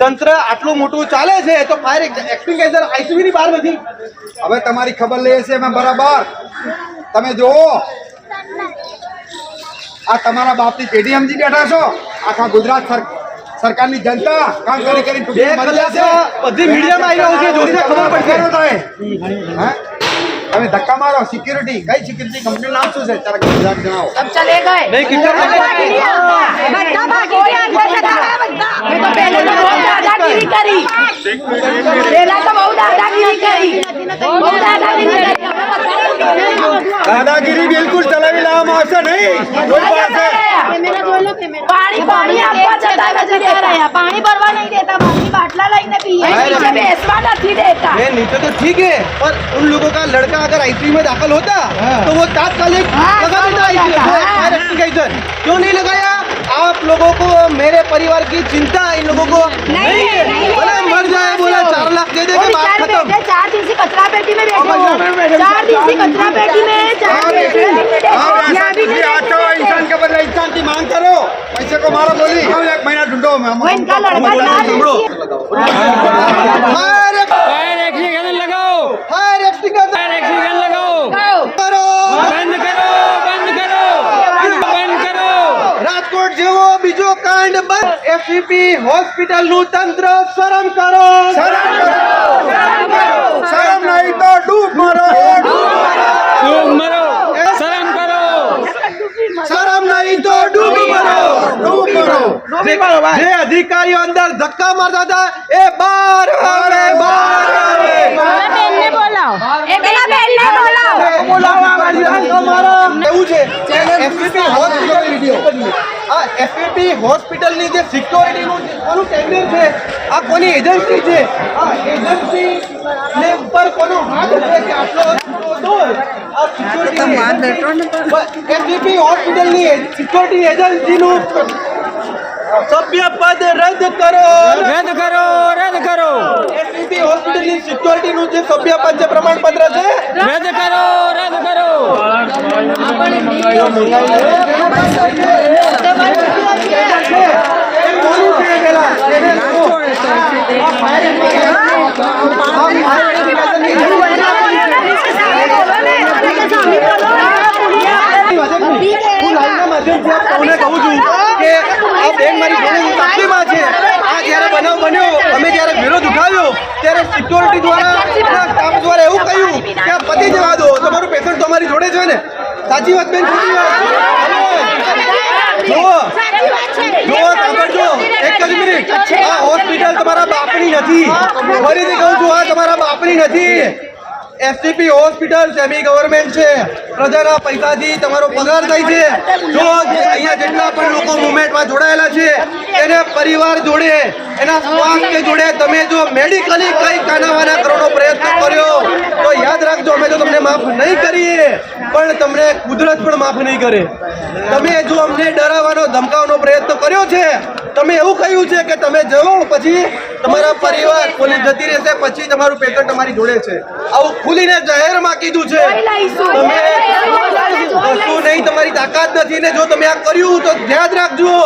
તંત્ર આટલું મોટું ચાલે છે તો ફાયર એક્સટિંગ્વિશર આઈસીબી ની બહાર નથી. હવે તમારી ખબર લઈએ છે એમાં બરાબર. તમે જુઓ. આ તમારા બાપની પેઢી સમજી બેઠા છો. આખા ગુજરાત સરકારની જનતા કામ કરી કરી બધી મીડિયામાં આવી રહ્યો છે જોઈને ખબર પડશે. તમે તમે ધક્કા મારો. સિક્યુરિટી કઈ સિક્યુરિટી કંપની નામ શું છે? તારા ગુજરાત જણાવો. સબ ચલે ગયે નહીં કિચન બધા ભાગી ગયા. પેલા તો બહુ દાદાગીરી કરી. દાદાગીરી બિલકુલ ચલાવી લાવવામાં આવશે નહીં. પાણી પાણી આપવા જતા પાણી ભરવા નહીં દેતા પાણી બાટલા લઈને પીએ નીચે બેસવા નથી દેતા ये नीचे तो ठीक है पर उन लोगों का लड़का अगर आईसीयू में दाखिल होता तो वो तात्कालिक हाँ, लगा देता समझ ICU, जाता, वो हाँ। फायर एक्सटिंग्विशर क्यों नहीं लगाया आप लोगों को मेरे परिवार की चिंता इन लोगों को नहीं, है। नहीं, बोला नहीं, मर जाए नहीं, बोला नहीं, चार लाख दे वो देंगे बात बेचारे खत्म बैठे चार दिन से कचरा पेटी में बैठे कचरा में हो बैठे। चार दिन से कचरा पेटी में पैसे को मारो बोली हम एक महीना ढूंढो हम- वो इनका लड़का बोला था सुनो फायर फायर एक्सीगन लगाओ फायर एक्सटिंग्विशर फायर एक्सीगन लगाओ करो બંધ કરો બંધ કરો બંધ કરો રાજકોટ જેવો બીજો કાંડ બંધ એસસીપી હોસ્પિટલ નું તંત્ર શરમ કરો શરમ નહીં તો ડૂબ મરો મરો જે અધિકારીઓ અંદર ધક્કા મારતા હતા એ બહાર આવે બહાર આવે બેનને બોલાવો. એ પેલા બેનને બોલાવો. બોલાવવા વાળી ધક્કા મારો. એવું છે એફપીપી હોસ્પિટલ આ એસપીપી હોસ્પિટલની જે સિક્યોરિટીનું કોનું ટેન્ડર છે આ કોની એજન્સી છે? આ એજન્સી ને ઉપર કોનો હાથ છે કે આટલો મોટો દોર આ સિક્યોરિટી એસપીપી હોસ્પિટલની સિક્યોરિટી એજન્સીનું સભ્ય પદ રદ કરો. રદ કરો રદ કરો. એસપીપી હોસ્પિટલની સિક્યોરિટીનું જે સભ્ય પદ છે પ્રમાણપત્ર છે? રદ કરો રદ કરો. હું લાઈવના માધ્યમથી આપ સૌને કહું છું કે આ બેન મારી છે. આ જ્યારે બનાવ બન્યો અમે જ્યારે વિરોધ ઉઠાવ્યો ત્યારે સિક્યોરિટી દ્વારા સ્ટાફ દ્વારા એવું કહ્યું કે આ પતિ જવા દો તમારું પેશન્ટ તમારી જોડે છે ને. સાચી વાત બેન ખોટી વાત. જુઓ જુઓ સાંભળજો. એક જ મિનિટ. આ હોસ્પિટલ તમારા બાપની નથી. ફરીથી કહું છું આ તમારા બાપની નથી. એસટીપી હોસ્પિટલ સેમી ગવર્મેન્ટ છે. પ્રજાના પૈસાથી તમારો પગાર થાય છે. જો અહીંયા મુવમેન્ટમાં જોડાયેલા છે. એને પરિવાર જોડે, એના સ્વાસ્થ્ય જોડે તમે જો મેડિકલી કઈ કાનાવાના કરવાનો પ્રયત્ન કર્યો, તો યાદ રાખજો, અમે તો તમને માફ નહીં કરીએ, પણ તમને કુદરત પણ માફ નહીં કરે. તમે જો અમને ડરાવવાનો, ધમકાવવાનો પ્રયત્ન કર્યો છે, તમે એવું કહ્યું છે કે તમે જવો, પછી તમારા પરિવાર પોલીસ જતી રહેશે પછી તમારું પેશન્ટ તમારી જોડે છે. આવું ખુલીને જાહેરમાં કીધું છે. તમે કશું નહીં તમારી તાકાત નથી ને જો તમે આ કર્યું તો યાદ રાખજો.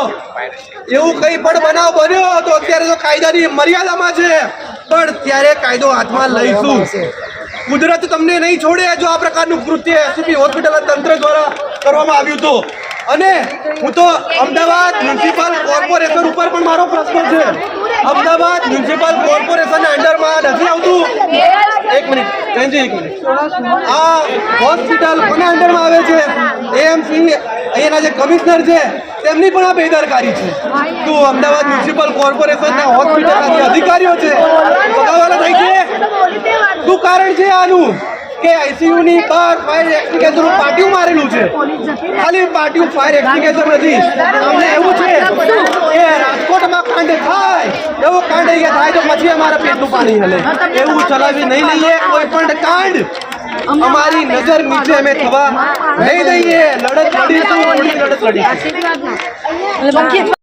એવું કંઈ પણ બનાવ બન્યો તો અત્યારે તો કાયદાની મર્યાદામાં છે. પણ ત્યારે કાયદો હાથમાં લઈશું. કુદરત તમને નહીં છોડે જો આ પ્રકારનું કૃત્ય એસપી હોસ્પિટલ તંત્ર દ્વારા કરવામાં આવ્યું હતું. અને હું તો અમદાવાદ મ્યુનિસિપલ કોર્પોરેશન ઉપર પણ મારો પ્રશ્ન છે. અમદાવાદ મ્યુનિસિપલ કોર્પોરેશનના અંડરમાં નથી આવતું. એક મિનિટ બેનજી એક મિનિટ. આ હોસ્પિટલ કોના અંડરમાં આવે છે? એએમસી અહીંયાના જે કમિશનર છે તેમની પણ આ બેદરકારી છે. તો અમદાવાદ મ્યુનિસિપલ કોર્પોરેશનના હોસ્પિટલના જે અધિકારીઓ છે બગાવવાના થઈ છે? શું કારણ છે આનું? કે આઈસીયુ ની બહાર ફાયર એક્સટિંગ્વિશર પાટિયું મારેલું છે. ખાલી પાટિયું ફાયર એક્સિકેશન નથી. અમને એવું છે કે રાજકોટમાં કાંડ થાય એવો કાંડ અહીંયા થાય તો પછી અમારા પેટનું પાણી હલે. એવું ચલાવી નહીં લઈએ, કોઈ પણ કાંડ. અમારી નજર નીચે અમે થવા નહીં દઈએ. લડત લડીશું લડત લડીશું.